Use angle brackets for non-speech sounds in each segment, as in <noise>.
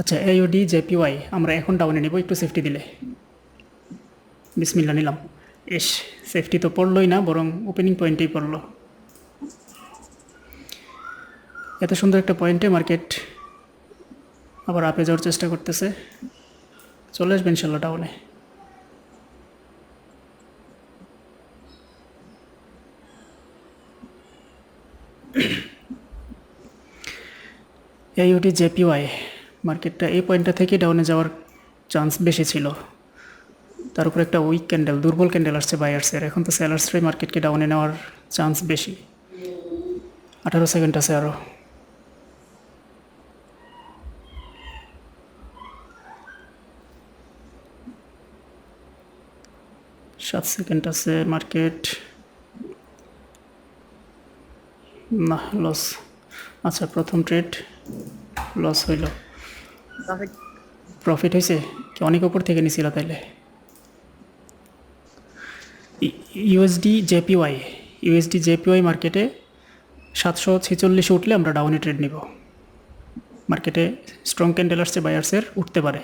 আচ্ছা AOD JPY আমরা এখন ডাউনে নেব, একটু সেফটি দিলে। বিসমিল্লা নিলাম। এস সেফটি তো পড়লোই না, বরং ওপেনিং পয়েন্টেই পড়ল। এত সুন্দর একটা পয়েন্টে মার্কেট আবার আপে যাওয়ার চেষ্টা করতেছে। চলে আসবে ইনশাল্লাহ ডাউনে এইউটি জেপিওয়াই মার্কেটটা এই পয়েন্টটা থেকে ডাউনে যাওয়ার চান্স বেশি ছিল। তার উপর একটা উইক ক্যান্ডেল দুর্বল ক্যান্ডেল আসছে বায়ার্সের এখন তো সেলার্সরাই মার্কেটকে ডাউনে নেওয়ার চান্স বেশি। আঠারো সেকেন্ড আছে আরও সাত সেকেন্ড আছে মার্কেট না লস আচ্ছা প্রথম ট্রেড লস হইল। প্রফিট হয়েছে? কি অনেক উপর থেকে নিছিল তাইলে? ইউএসডি জেপিওয়াই ইউএসডি জেপিওয়াই মার্কেটে সাতশো ছেচল্লিশে উঠলে আমরা ডাউনে ট্রেড নিব। মার্কেটে স্ট্রং ক্যান্ডেল আসছে বায়ার্সের উঠতে পারে।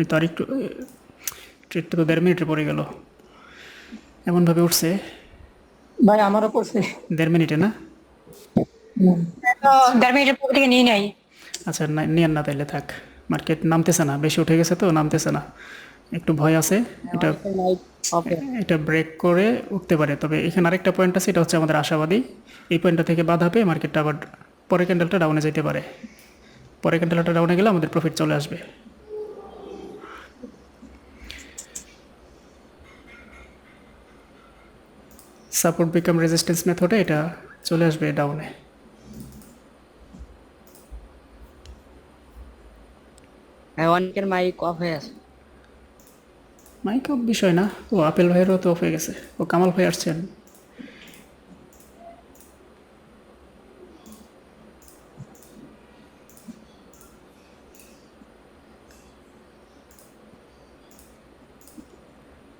এই তো আরেকটু ট্রেডটা তো দেড় মিনিটে পড়ে গেল। এমনভাবে উঠছে। ভাই আমারও পড়ছে দেড় মিনিটে না? দেড় থেকে নিয়ে নাই। আচ্ছা নিয়ে না তাইলে থাক। মার্কেট নামতেছে না বেশি উঠে গেছে তো নামতেছে না। একটু ভয় আছে এটা এটা ব্রেক করে উঠতে পারে তবে এখানে আরেকটা পয়েন্ট আছে এটা হচ্ছে আমাদের আশাবাদী। এই পয়েন্টটা থেকে বাধা পেয়ে মার্কেটটা আবার পরের ক্যান্ডেলটা ডাউনে যেতে পারে। পরের ক্যান্ডেলটা ডাউনে গেলে আমাদের প্রফিট চলে আসবে। সাপোর্ট বিকাম রেজিস্ট্যান্স মেথডে এটা চলে আসবে ডাউনে অনেকের মাইক অফ হয়ে আছে। মাইক অফ বিষয় না। ও আপেল ভাইয়েরও তো অফ হয়ে গেছে। ও কামাল ভাই আসছেন।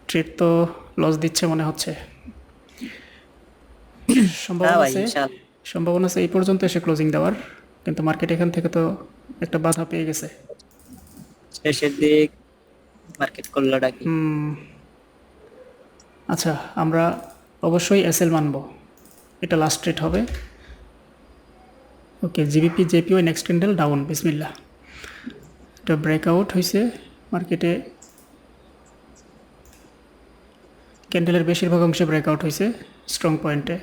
ট্রেড তো লস দিচ্ছে মনে হচ্ছে। <coughs> হ্যাঁ সম্ভাবনা আছে। ইনশাআল্লাহ। সম্ভাবনা আছে এই পর্যন্ত এসে ক্লোজিং দেওয়ার। কিন্তু মার্কেট এখান থেকে তো একটা বাধা পেয়ে গেছে। শেষের দিক মার্কেট করল ডাকি আচ্ছা আমরা অবশ্যই এসএল মানব। এটা লাস্ট রেট হবে। Okay GBP JPO next candle down বিসমিল্লা এটা ব্রেকআউট হয়েছে মার্কেটে ক্যান্ডেলের বেশিরভাগ অংশে ব্রেকআউট হয়েছে স্ট্রং পয়েন্টে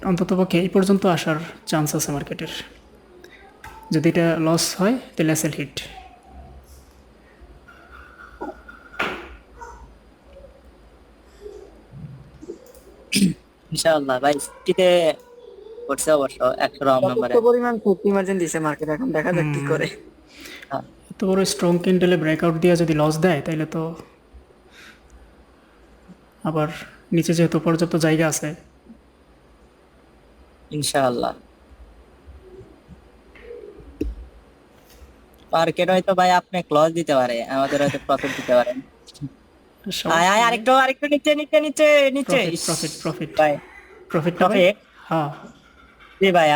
অন্ততপক্ষে এই পর্যন্ত আসার চান্স আছে মার্কেটের যদি এটা লস হয় তাহলে এসএল হিট ইনশাআল্লাহ ভাই সিটিতে করছে অবশ্য একশো রাউন্ড নাম্বারে পরিমাণ ক্ষতি মার্জিন দিছে মার্কেট এখন দেখা যাক কি করে। এত বড় স্ট্রং ক্যান্ডেলে ব্রেকআউট দিয়ে যদি লস দেয় তাহলে তো আবার নিচে যেহেতু পর্যাপ্ত জায়গা আছে। ইনশাআল্লাহ। মার্কেট হয়তো ভাই আপনি ক্লজ দিতে পারে আমাদের হয়তো প্রফিট দিতে পারে। আয় আয় আরেকটু আরেকটু নিচে নিচে নিচে নিচে। প্রফিট প্রফিট ভাই প্রফিট প্রফিট হ্যাঁ। জি ভাই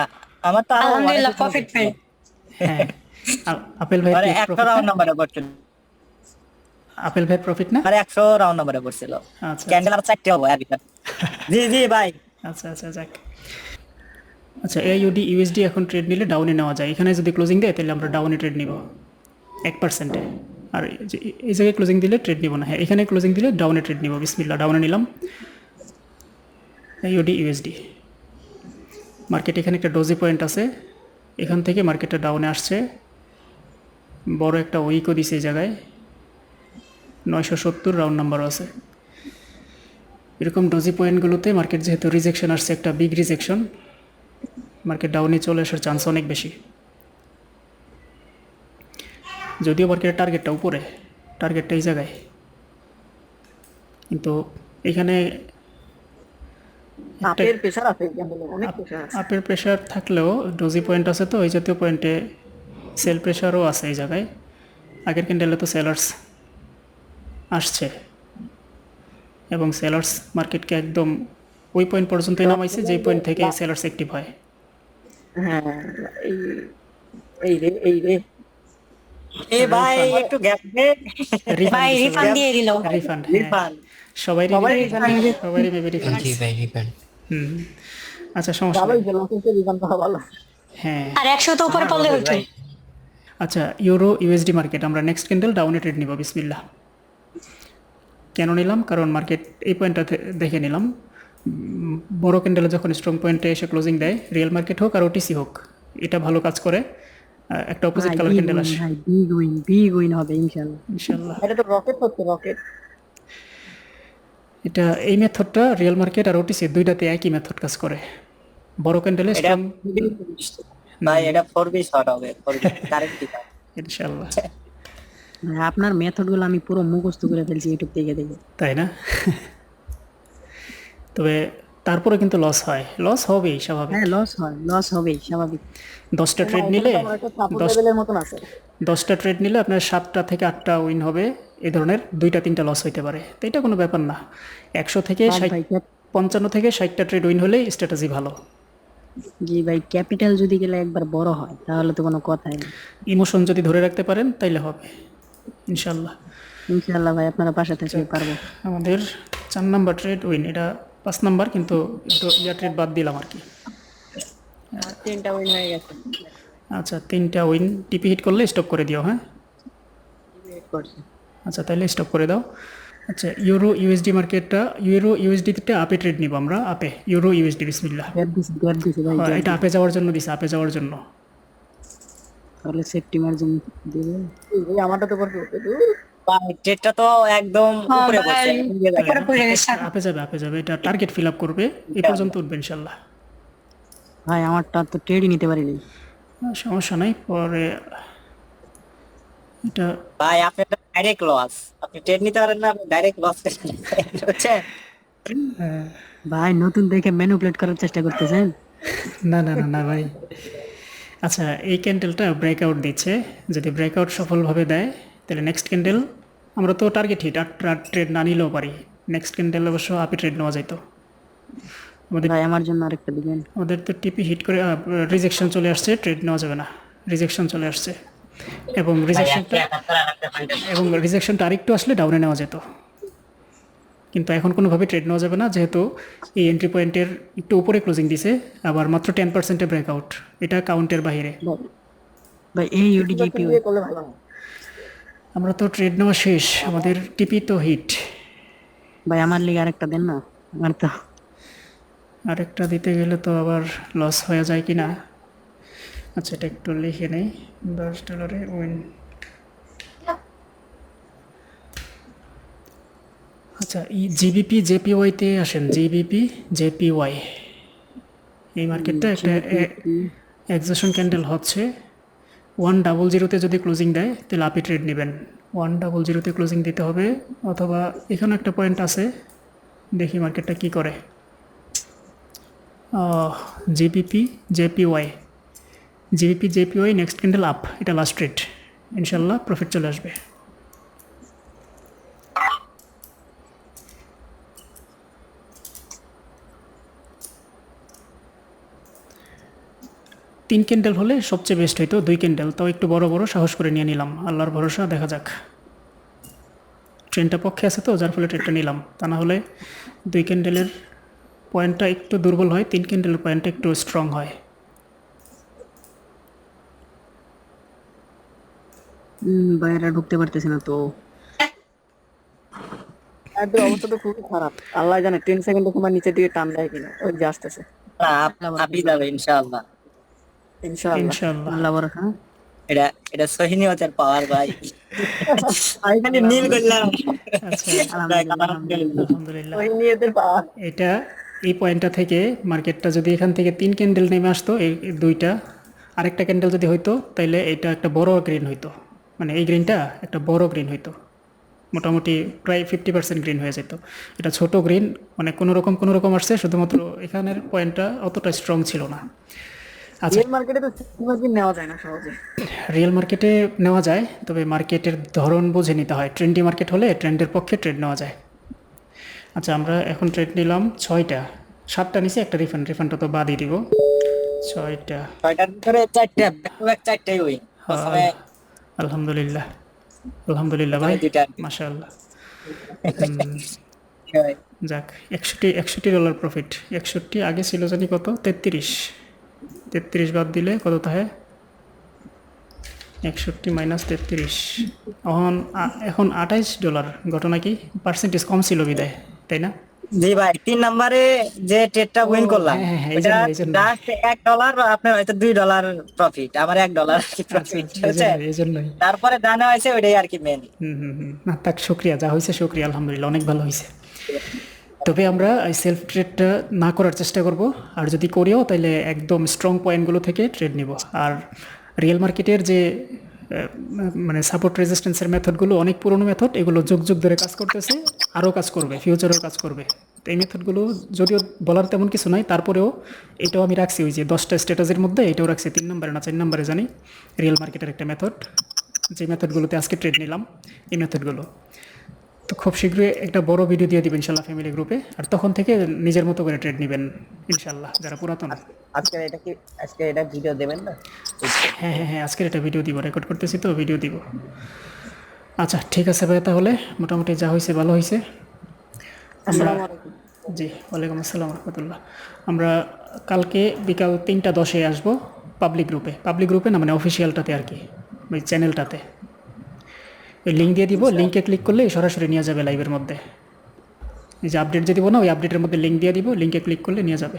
আমার তো আলহামদুলিল্লাহ প্রফিট হ্যাঁ। আপেল ভাই রাউন্ড নাম্বারে পড়ছিল। আপেল ভাই প্রফিট না? মানে একশো রাউন্ড নাম্বারে পড়ছিল। আচ্ছা ক্যান্ডেল আর চারটে হব ভিতর। <laughs> জি জি ভাই। আচ্ছা আচ্ছা যাক। আচ্ছা এইউডি ইউএসডি এখন ট্রেড নিলে ডাউনে নেওয়া যায়। এখানে যদি ক্লোজিং দেয়, তাহলে আমরা ডাউনে ট্রেড নিব। এক পার্সেন্টে আর এই জায়গায় ক্লোজিং দিলে ট্রেড নিব না। হ্যাঁ এখানে ক্লোজিং দিলে ডাউনে ট্রেড নিব। বিসমিল্লা ডাউনে নিলাম। এইউডি ইউএসডি মার্কেট এখানে একটা ডোজি পয়েন্ট আছে। এখান থেকে মার্কেটটা ডাউনে আসছে। বড় একটা উইকও দিছে এই জায়গায়। নয়শো সত্তর রাউন্ড নাম্বারও আছে। এরকম ডোজি পয়েন্টগুলোতে মার্কেট যেহেতু রিজেকশন আসছে, একটা বিগ রিজেকশন মার্কেট ডাউনে চলে আসার চান্স অনেক বেশি। যদিও মার্কেটের টার্গেটটা উপরে টার্গেটটা এই জায়গায়। কিন্তু এখানে আপের প্রেসার আছে অনেক আপের প্রেশার থাকলেও ডোজি পয়েন্ট আছে তো এই জাতীয় পয়েন্টে সেল প্রেশারও আছে এই জায়গায়। আগের ক্যান্ডেলে তো সেলার্স আসছে। এবং সেলার্স মার্কেটকে একদম ওই পয়েন্ট পর্যন্তই নামাইছে যেই পয়েন্ট থেকে সেলার্স অ্যাক্টিভ হয়। হ্যাঁ এই এই রে এই রে। এ ভাই একটু গ্যাপ দে। ভাই রিফান্ড দিয়ে দিল। রিফান্ড রিফান্ড সবাই সবাই সবাই রিফান্ড জি ভাই রিফান্ড হুম। আচ্ছা সমস্যা গেল কিন্তু ভালো। হ্যাঁ। আর একশো তো উপরে পড়লে হতো। আচ্ছা ইউরো ইউএসডি মার্কেট। আমরা নেক্সট ক্যান্ডেল ডাউনে ট্রেড নিব বিসমিল্লাহ। কেন নিলাম? কারণ মার্কেট এই পয়েন্টটা দেখে নিলাম। বড় ক্যান্ডেলে যখন স্ট্রং পয়েন্টে এসে ক্লোজিং দেয় রিয়েল মার্কেট হোক আর ওটিসি হোক এটা ভালো কাজ করে। একটা অপোজিট কালার ক্যান্ডেল আসে। বিগ উইন বিগ উইন হবে ইনশাআল্লাহ। ইনশাল্লাহ এটা তো রকেট হচ্ছে রকেট এটা এই মেথডটা রিয়েল মার্কেট আর ওটিসি দুইটাতে একই মেথড কাজ করে। বড় ক্যান্ডেলে স্ট্রং <laughs> ভাই এটা ফোর বি শর্ট হবে ফোর বি কারেক্ট ইনশাল্লাহ আপনার মেথডগুলো আমি পুরো মুখস্থ করে ফেলছি ইউটিউব থেকে দেখে। তাই না? <laughs> তবে তারপরে কিন্তু লস হয়। লস হবেই স্বাভাবিক। হ্যাঁ লস হয় লস হবেই স্বাভাবিক। দশটা ট্রেড নিলে দশটা ট্রেড নিলে আপনার সাতটা থেকে আটটা উইন হবে। এই ধরনের দুইটা তিনটা লস হইতে পারে। তো এটা কোনো ব্যাপার না। একশো থেকে পঞ্চান্ন থেকে ষাটটা ট্রেড উইন হলেই স্ট্র্যাটেজি ভালো। জি ভাই ক্যাপিটাল যদি গেলে একবার বড় হয় তাহলে তো কোনো কথাই নেই। ইমোশন যদি ধরে রাখতে পারেন তাইলে হবে। ইনশাল্লাহ ইনশাআল্লাহ ভাই আপনারা পাশে থেকে পারব। আমাদের চার নাম্বার ট্রেড উইন এটা পাঁচ নাম্বার কিন্তু একটু ইয়ার বাদ দিলাম আর কি। তিনটা উইন হয়ে গেছে। আচ্ছা তিনটা উইন টিপি হিট করলে স্টপ করে দিও হ্যাঁ? আচ্ছা তাহলে স্টপ করে দাও। আচ্ছা ইউরো ইউএসডি মার্কেটটা ইউরো ইউএসডিতে আপে ট্রেড নিব আমরা আপে। ইউরো ইউএসডি বিসমিল্লাহ। এটা আপে যাওয়ার জন্য দিছে আপে যাওয়ার জন্য। তাহলে সেফটি মার্জিন দিবে। এই আমারটা তো ভাই তো একদম উপরে বসে আপে যাবে আপে যাবে এটা টার্গেট ফিল আপ করবে এই পর্যন্ত উঠবে ইনশাল্লাহ। ভাই আমারটা তো ট্রেডই নিতে পারিনি। সমস্যা নাই পরে এটা ভাই আপনার ডাইরেক্ট লস আপনি ট্রেড নিতে পারেন না ডাইরেক্ট লস বুঝছেন? ভাই নতুন দেখে ম্যানুপুলেট করার চেষ্টা করতেছেন? না না না না ভাই। আচ্ছা এই ক্যান্ডেলটা ব্রেকআউট দিচ্ছে। যদি ব্রেকআউট সফলভাবে দেয় তাহলে নেক্সট ক্যান্ডেল আমরা তো টার্গেট হিট আর ট্রেড না নিলেও পারি। নেক্সট ক্যান্ডেল অবশ্য আপে ট্রেড নেওয়া যেত আমাদের ভাই আমার জন্য আরেকটা দিবেন। আমাদের তো টিপি হিট করে রিজেকশন চলে আসছে ট্রেড নেওয়া যাবে না। রিজেকশন চলে আসছে। এবং রিজেকশনটা এবং রিজেকশনটা আরেকটু আসলে ডাউনে নেওয়া যেত। কিন্তু এখন কোনোভাবে ট্রেড নেওয়া যাবে না যেহেতু এই এন্ট্রি পয়েন্টের একটু উপরে ক্লোজিং দিছে আবার মাত্র টেন পার্সেন্টে ব্রেকআউট এটা কাউন্টের বাইরে ভাই এই ইউডিজিপি আমরা তো ট্রেড নেওয়া শেষ আমাদের টিপি তো হিট ভাই আমার লিগে আরেকটা দেন না আমার তো। আরেকটা দিতে গেলে তো আবার লস হয়ে যায় কি না আচ্ছা এটা একটু লিখে নেই। দশ ডলারে উইন আচ্ছা এই জিবিপি জেপিওয়াইতে আসেন। জিবিপি জেপিওয়াই এই মার্কেটটা একটা এক্সেশন ক্যান্ডেল হচ্ছে। ওয়ান ডাবল জিরোতে যদি ক্লোজিং দেয়, তাহলে আপনি ট্রেড নেবেন। ওয়ান ডাবল জিরোতে ক্লোজিং দিতে হবে, অথবা এখানে একটা পয়েন্ট আছে, দেখি মার্কেটটা কি করে। JPP JP Y JPY GBP JPY next candle up এটা লাস্ট ট্রেড ইনশাল্লাহ প্রফিট চলে আসবে। তিন ক্যান্ডেল হলে সবচেয়ে বেস্ট হইতো দুই ক্যান্ডেল। তাও একটু বড় বড় সাহস করে নিয়ে নিলাম। আল্লাহর ভরসা দেখা যাক। ট্রেনটা পক্ষে আছে তো যার ফলে ট্রেনটা নিলাম। তা না হলে দুই ক্যান্ডেলের পয়েন্টটা একটু দুর্বল হয় তিন ক্যান্ডেলের পয়েন্টটা একটু স্ট্রং হয়। বাইরে ঢুকতে পারতেছি না তো। একদম অবস্থা তো খুবই খারাপ। আল্লাহ জানে টেন সেকেন্ডে তোমার নিচের দিকে টান দেয় কিনা ওই যে আসতেছে। আপনি যাবে ইনশাআল্লাহ। ইনশাআল্লাহ। আল্লাহ এটা এটা সহিনিয়তের পাওয়ার ভাই। আমি খালি নীল করলাম। আচ্ছা আলহামদুলিল্লাহ। আলহামদুলিল্লাহ। এটা এই পয়েন্টটা থেকে মার্কেটটা যদি এখান থেকে তিন ক্যান্ডেল নেমে আসতো এই দুইটা। আরেকটা ক্যান্ডেল যদি হইতো তাইলে এটা একটা বড় গ্রিন হইতো। মানে এই গ্রিনটা একটা বড় গ্রিন হইতো। মোটামুটি প্রায় ফিফটি পার্সেন্ট গ্রিন হয়ে যেত। এটা ছোট গ্রিন মানে কোনো রকম কোনো রকম আসছে শুধুমাত্র এখানের পয়েন্টটা অতটা স্ট্রং ছিল না। আচ্ছা। রিয়েল মার্কেটে তো মার্কেট নেওয়া যায় না সহজে। রিয়েল মার্কেটে নেওয়া যায় তবে মার্কেটের ধরন বুঝে নিতে হয়। ট্রেন্ডি মার্কেট হলে ট্রেন্ডের পক্ষে ট্রেড নেওয়া যায়। আচ্ছা আমরা এখন ট্রেড নিলাম ছয়টা। সাতটা নিচে একটা রিফান্ড রিফান্ডটা তো বাদই দিব। ছয়টা। ছয়টার ভিতরে চারটা ব্যাক চারটাই উইন আলহামদুলিল্লাহ। আলহামদুলিল্লাহ ভাই মাশাআল্লাহ। <laughs> যাক একষট্টি একষট্টি ডলার প্রফিট একষট্টি আগে ছিল জানি কত? তেত্রিশ। তেত্রিশ বাদ দিলে কত থাকে একষট্টি মাইনাস তেত্রিশ। এখন এখন আঠাইশ ডলার। ঘটনা কি? পার্সেন্টেজ কম ছিল বিদায় তাই না? জি ভাই তিন নম্বরে যে ট্রেডটা উইন করলাম হ্যাঁ, হ্যাঁ, just এক ডলার আপনার হয়তো দুই ডলার প্রফিট আমার এক ডলার প্রফিট জন্যই, এই জন্যই। তারপরে জানা হয়েছে ওইটাই আর কি মেন হুম হুম হুম। না তাক শুক্রিয়া যা হয়েছে শুক্রিয়া আলহামদুলিল্লাহ অনেক ভালো হয়েছে। তবে আমরা এই সেলফ ট্রেডটা না করার চেষ্টা করব। আর যদি করিও তাহলে একদম স্ট্রং পয়েন্টগুলো থেকে ট্রেড নিব। আর রিয়েল মার্কেটের যে মানে সাপোর্ট রেজিস্ট্যান্সের মেথডগুলো অনেক পুরনো মেথড এগুলো যুগ যুগ ধরে কাজ করতেছে, আরও কাজ করবে ফিউচারেও কাজ করবে। তো এই মেথডগুলো যদিও বলার তেমন কিছু নাই, তারপরেও এটাও আমি রাখছি ওই যে দশটা স্ট্যাটাসের মধ্যে, এটাও রাখছি তিন নম্বরে না চার নম্বরে জানি রিয়েল মার্কেটের একটা মেথড যে মেথডগুলোতে আজকে ট্রেড নিলাম, এই মেথডগুলো তো খুব শীঘ্রই একটা বড় ভিডিও দিয়ে দিবেন ইনশাল্লাহ ফ্যামিলি গ্রুপে আর তখন থেকে নিজের মতো করে ট্রেড নেবেন ইনশাল্লাহ যারা পুরাতন। আজকে এটা কি আজকে এটা ভিডিও দেবেন না? হ্যাঁ হ্যাঁ হ্যাঁ আজকের এটা ভিডিও দিব রেকর্ড করতেছি তো ভিডিও দিব। আচ্ছা ঠিক আছে ভাই তাহলে মোটামুটি যা হয়েছে ভালো হয়েছে আমরা জি ওয়ালাইকুম আসসালাম রহমতুল্লাহ। আমরা কালকে বিকাল তিনটা দশে আসব পাবলিক গ্রুপে পাবলিক গ্রুপে না মানে অফিসিয়ালটাতে আর কি ওই চ্যানেলটাতে ওই লিঙ্ক দিয়ে দিব লিঙ্কে ক্লিক করলে সরাসরি নিয়ে যাবে লাইভের মধ্যে। এই যে আপডেট যে দিব না, ওই আপডেটের মধ্যে লিঙ্ক দিয়ে দিব লিঙ্কে ক্লিক করলে নিয়ে যাবে।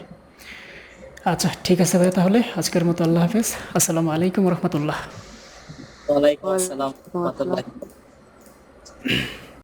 আচ্ছা ঠিক আছে ভাই তাহলে, আজকের মতো আল্লাহ হাফেজ। আসসালামু আলাইকুম রহমতুল্লাহ। ওয়ালাইকুম আসসালাম রহমতুল্লাহ।